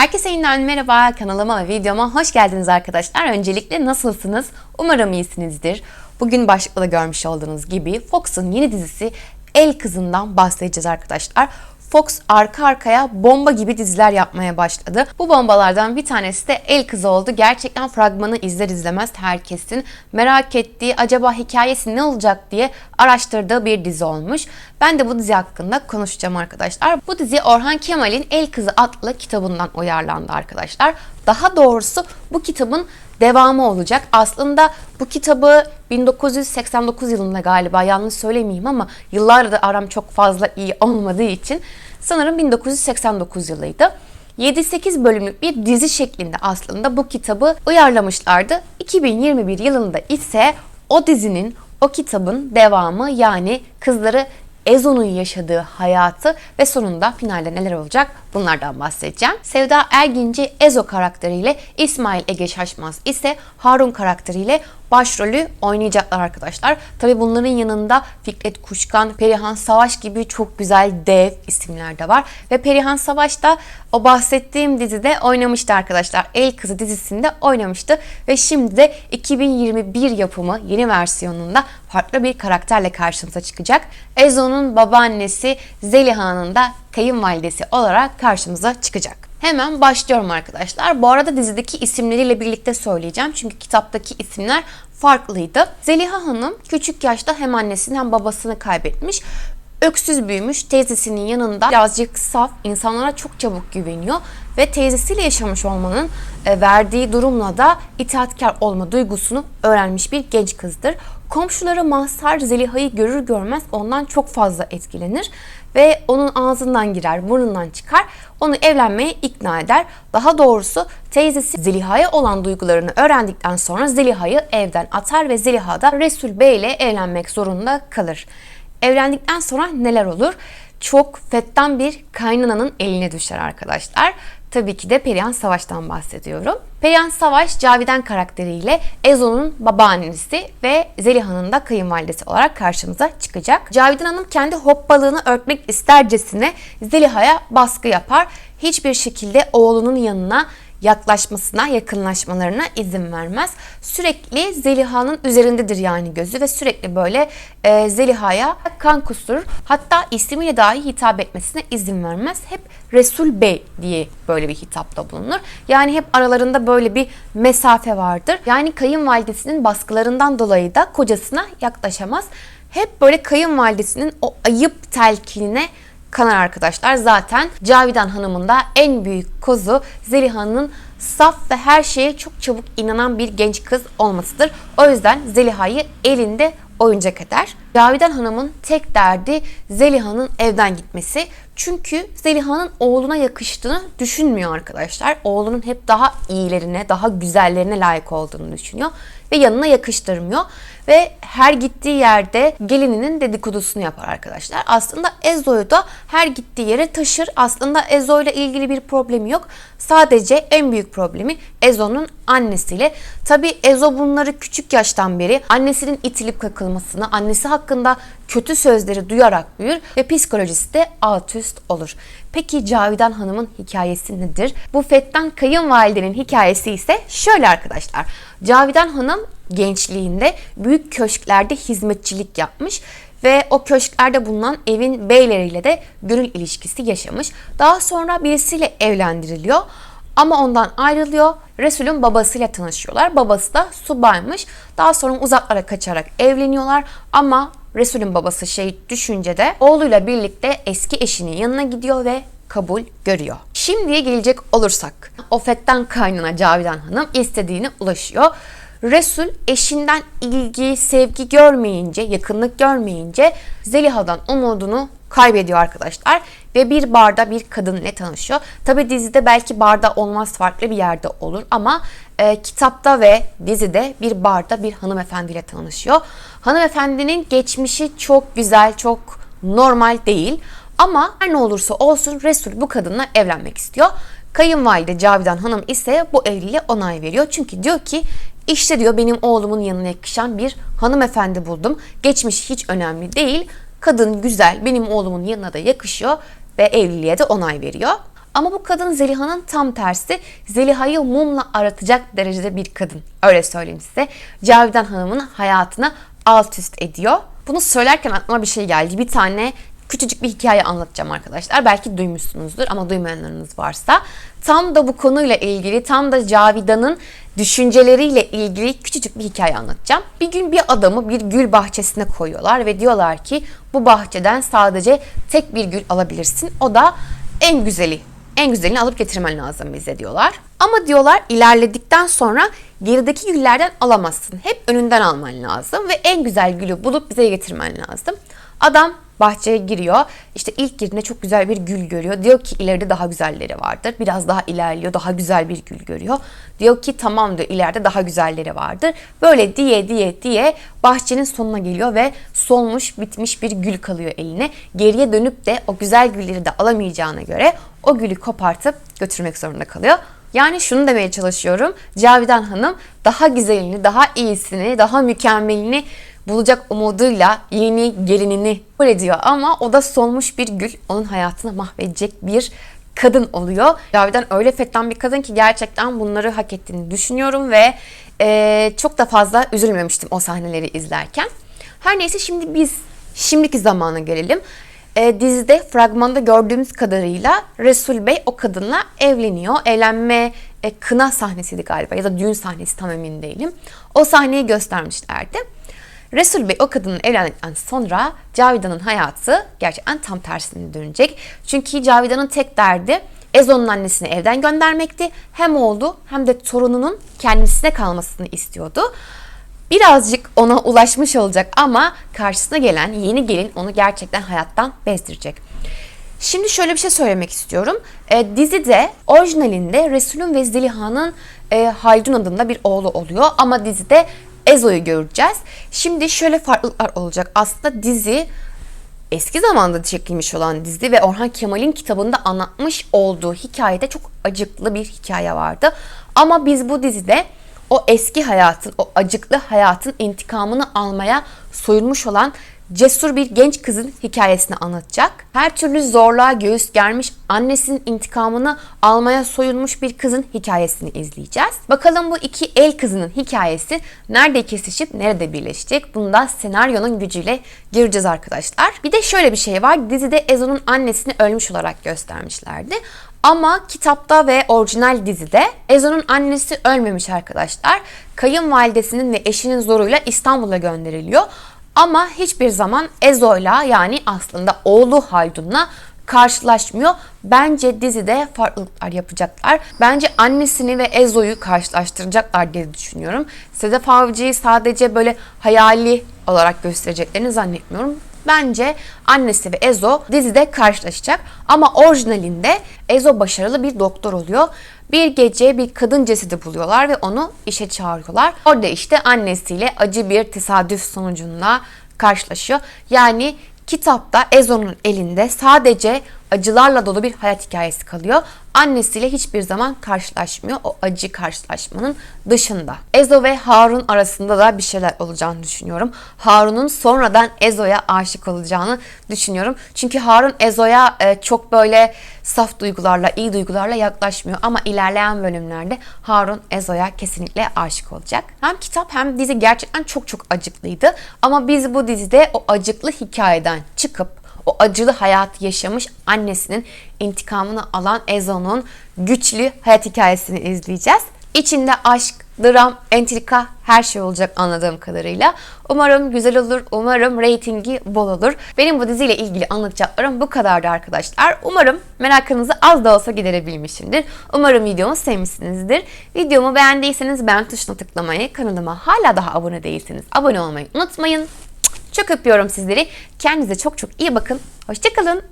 Herkese yeniden merhaba kanalıma ve videoma hoş geldiniz arkadaşlar. Öncelikle nasılsınız? Umarım iyisinizdir. Bugün başlıkta görmüş olduğunuz gibi Fox'un yeni dizisi El Kızı'ndan bahsedeceğiz arkadaşlar. Fox arka arkaya bomba gibi diziler yapmaya başladı. Bu bombalardan bir tanesi de El Kızı oldu. Gerçekten fragmanı izler izlemez herkesin merak ettiği acaba hikayesi ne olacak diye araştırdığı bir dizi olmuş. Ben de bu dizi hakkında konuşacağım arkadaşlar. Bu dizi Orhan Kemal'in El Kızı adlı kitabından uyarlandı arkadaşlar. Daha doğrusu bu kitabın devamı olacak. Aslında bu kitabı 1989 yılında galiba yanlış söylemeyeyim ama yıllardır aram çok fazla iyi olmadığı için sanırım 1989 yılıydı. 7-8 bölümlük bir dizi şeklinde aslında bu kitabı uyarlamışlardı. 2021 yılında ise o dizinin, o kitabın devamı yani kızları Ezo'nun yaşadığı hayatı ve sonunda finalde neler olacak bunlardan bahsedeceğim. Sevda Erginci Ezo karakteriyle İsmail Ege Şaşmaz ise Harun karakteriyle başrolü oynayacaklar arkadaşlar. Tabi bunların yanında Fikret Kuşkan, Perihan Savaş gibi çok güzel dev isimler de var. Ve Perihan Savaş da o bahsettiğim dizide oynamıştı arkadaşlar. El Kızı dizisinde oynamıştı. Ve şimdi de 2021 yapımı yeni versiyonunda farklı bir karakterle karşımıza çıkacak. Ezo'nun babaannesi Zeliha'nın da kayınvalidesi olarak karşımıza çıkacak. Hemen başlıyorum arkadaşlar. Bu arada dizideki isimleriyle birlikte söyleyeceğim. Çünkü kitaptaki isimler farklıydı. Zeliha Hanım küçük yaşta hem annesini hem babasını kaybetmiş. Öksüz büyümüş, teyzesinin yanında birazcık saf, insanlara çok çabuk güveniyor ve teyzesiyle yaşamış olmanın e, verdiği durumla da itaatkar olma duygusunu öğrenmiş bir genç kızdır. Komşuları Mazhar Zeliha'yı görür görmez ondan çok fazla etkilenir ve onun ağzından girer, burnundan çıkar. Onu evlenmeye ikna eder. Daha doğrusu teyzesi Zeliha'ya olan duygularını öğrendikten sonra Zeliha'yı evden atar ve Zeliha da Resul Bey ile evlenmek zorunda kalır. Evlendikten sonra neler olur? Çok fettan bir kaynananın eline düşer arkadaşlar. Tabii ki de Perihan Savaş'tan bahsediyorum. Perihan Savaş, Cavidan karakteriyle Ezo'nun babaannesi ve Zeliha'nın da kayınvalidesi olarak karşımıza çıkacak. Cavidan Hanım kendi hoppalığını örtmek istercesine Zeliha'ya baskı yapar. Hiçbir şekilde oğlunun yanına yaklaşmasına, yakınlaşmalarına izin vermez. Sürekli Zeliha'nın üzerindedir yani gözü ve sürekli böyle e, Zeliha'ya kan kusturur. Hatta ismiyle dahi hitap etmesine izin vermez. Hep Resul Bey diye böyle bir hitapta bulunur. Yani hep aralarında böyle bir mesafe vardır. Yani kayınvalidesinin baskılarından dolayı da kocasına yaklaşamaz. Hep böyle kayınvalidesinin o ayıp telkinine kanar arkadaşlar. Zaten Cavidan Hanım'ın da en büyük kozu Zeliha'nın saf ve her şeye çok çabuk inanan bir genç kız olmasıdır. O yüzden Zeliha'yı elinde oyuncak eder. Cavidan Hanım'ın tek derdi Zeliha'nın evden gitmesi. Çünkü Zeliha'nın oğluna yakıştığını düşünmüyor arkadaşlar. Oğlunun hep daha iyilerine, daha güzellerine layık olduğunu düşünüyor ve yanına yakıştırmıyor ve her gittiği yerde gelininin dedikodusunu yapar arkadaşlar. Aslında Ezo'yu da her gittiği yere taşır. Aslında Ezo ile ilgili bir problemi yok. Sadece en büyük problemi Ezo'nun annesiyle. Tabi Ezo bunları küçük yaştan beri annesinin itilip kakılmasını, annesi hakkında kötü sözleri duyarak büyür ve psikolojisi de alt üst olur. Peki Cavidan Hanım'ın hikayesi nedir? Bu Fettan kayınvalidenin hikayesi ise şöyle arkadaşlar. Cavidan Hanım gençliğinde büyük köşklerde hizmetçilik yapmış ve o köşklerde bulunan evin beyleriyle de gönül ilişkisi yaşamış. Daha sonra birisiyle evlendiriliyor ama ondan ayrılıyor. Resul'ün babasıyla tanışıyorlar. Babası da subaymış. Daha sonra uzaklara kaçarak evleniyorlar ama Resul'ün babası şehit düşünce de oğluyla birlikte eski eşinin yanına gidiyor ve kabul görüyor. Şimdiye gelecek olursak Ofet'ten kaynana Cavidan Hanım istediğine ulaşıyor. Resul eşinden ilgi, sevgi görmeyince, yakınlık görmeyince Zeliha'dan umudunu kaybediyor arkadaşlar. Ve bir barda bir kadın ile tanışıyor. Tabi dizide belki barda olmaz farklı bir yerde olur ama e, kitapta ve dizide bir barda bir hanımefendiyle tanışıyor. Hanımefendinin geçmişi çok güzel, çok normal değil. Ama her ne olursa olsun Resul bu kadınla evlenmek istiyor. Kayınvalide Cavidan Hanım ise bu evliliğe onay veriyor. Çünkü diyor ki işte diyor benim oğlumun yanına yakışan bir hanımefendi buldum. Geçmiş hiç önemli değil. Kadın güzel, benim oğlumun yanına da yakışıyor ve evliliğe de onay veriyor. Ama bu kadın Zeliha'nın tam tersi. Zeliha'yı mumla aratacak derecede bir kadın. Öyle söyleyeyim size. Cavidan Hanım'ın hayatını alt üst ediyor. Bunu söylerken aklıma bir şey geldi. Bir tane küçücük bir hikaye anlatacağım arkadaşlar. Belki duymuşsunuzdur ama duymayanlarınız varsa. Tam da bu konuyla ilgili, tam da Cavidan'ın düşünceleriyle ilgili küçücük bir hikaye anlatacağım. Bir gün bir adamı bir gül bahçesine koyuyorlar ve diyorlar ki bu bahçeden sadece tek bir gül alabilirsin. O da en güzeli. En güzelini alıp getirmen lazım bize diyorlar. Ama diyorlar ilerledikten sonra gerideki güllerden alamazsın. Hep önünden alman lazım ve en güzel gülü bulup bize getirmen lazım. Adam bahçeye giriyor. İşte ilk girdiğinde çok güzel bir gül görüyor. Diyor ki ileride daha güzelleri vardır. Biraz daha ilerliyor. Daha güzel bir gül görüyor. Diyor ki tamam diyor ileride daha güzelleri vardır. Böyle diye diye diye bahçenin sonuna geliyor ve solmuş bitmiş bir gül kalıyor eline. Geriye dönüp de o güzel gülleri de alamayacağına göre o gülü kopartıp götürmek zorunda kalıyor. Yani şunu demeye çalışıyorum. Cavidan Hanım daha güzelini, daha iyisini, daha mükemmelini bulacak umuduyla yeni gelinini böyle diyor ama o da solmuş bir gül onun hayatını mahvedecek bir kadın oluyor. Cavidan öyle fettan bir kadın ki gerçekten bunları hak ettiğini düşünüyorum ve e, çok da fazla üzülmemiştim o sahneleri izlerken. Her neyse şimdi biz şimdiki zamana gelelim. E, dizide fragmanda gördüğümüz kadarıyla Resul Bey o kadınla evleniyor. Evlenme e, kına sahnesiydi galiba ya da düğün sahnesi tam emin değilim. O sahneyi göstermişlerdi. Resul Bey o kadınla evlendikten sonra Cavidan'ın hayatı gerçekten tam tersine dönecek. Çünkü Cavidan'ın tek derdi Ezo'nun annesini evden göndermekti. Hem oğlu hem de torununun kendisine kalmasını istiyordu. Birazcık ona ulaşmış olacak ama karşısına gelen yeni gelin onu gerçekten hayattan bezdirecek. Şimdi şöyle bir şey söylemek istiyorum. E, dizide orijinalinde Resul'ün ve Zeliha'nın e, Haldun adında bir oğlu oluyor ama dizide Ezo'yu göreceğiz. Şimdi şöyle farklılıklar olacak. Aslında dizi eski zamanda çekilmiş olan dizi ve Orhan Kemal'in kitabında anlatmış olduğu hikayede çok acıklı bir hikaye vardı. Ama biz bu dizide o eski hayatın, o acıklı hayatın intikamını almaya soyulmuş olan cesur bir genç kızın hikayesini anlatacak. Her türlü zorluğa göğüs germiş, annesinin intikamını almaya soyulmuş bir kızın hikayesini izleyeceğiz. Bakalım bu iki el kızının hikayesi nerede kesişip nerede birleşecek? Bunu da senaryonun gücüyle gireceğiz arkadaşlar. Bir de şöyle bir şey var. Dizide Ezo'nun annesini ölmüş olarak göstermişlerdi. Ama kitapta ve orijinal dizide Ezo'nun annesi ölmemiş arkadaşlar. Kayınvalidesinin ve eşinin zoruyla İstanbul'a gönderiliyor. Ama hiçbir zaman Ezo'yla yani aslında oğlu Haldun'la karşılaşmıyor. Bence dizide farklılıklar yapacaklar. Bence annesini ve Ezo'yu karşılaştıracaklar diye düşünüyorum. Sedef Avcı'yı sadece böyle hayali olarak göstereceklerini zannetmiyorum. Bence annesi ve Ezo dizide karşılaşacak. Ama orijinalinde Ezo başarılı bir doktor oluyor. Bir gece bir kadın cesedi buluyorlar ve onu işe çağırıyorlar. Orada işte annesiyle acı bir tesadüf sonucunda karşılaşıyor. Yani kitapta Ezo'nun elinde sadece acılarla dolu bir hayat hikayesi kalıyor. Annesiyle hiçbir zaman karşılaşmıyor o acı karşılaşmanın dışında. Ezo ve Harun arasında da bir şeyler olacağını düşünüyorum. Harun'un sonradan Ezo'ya aşık olacağını düşünüyorum. Çünkü Harun Ezo'ya e, çok böyle saf duygularla, iyi duygularla yaklaşmıyor. Ama ilerleyen bölümlerde Harun Ezo'ya kesinlikle aşık olacak. Hem kitap hem dizi gerçekten çok çok acıklıydı. Ama biz bu dizide o acıklı hikayeden çıkıp o acılı hayat yaşamış annesinin intikamını alan Ezo'nun güçlü hayat hikayesini izleyeceğiz. İçinde aşk, dram, entrika her şey olacak anladığım kadarıyla. Umarım güzel olur, umarım reytingi bol olur. Benim bu diziyle ilgili anlatacaklarım bu kadardı arkadaşlar. Umarım merakınızı az da olsa giderebilmişimdir. Umarım videomu sevmişsinizdir. Videomu beğendiyseniz beğen tuşuna tıklamayı, kanalıma hala daha abone değilseniz abone olmayı unutmayın. Çok öpüyorum sizleri. Kendinize çok çok iyi bakın. Hoşçakalın.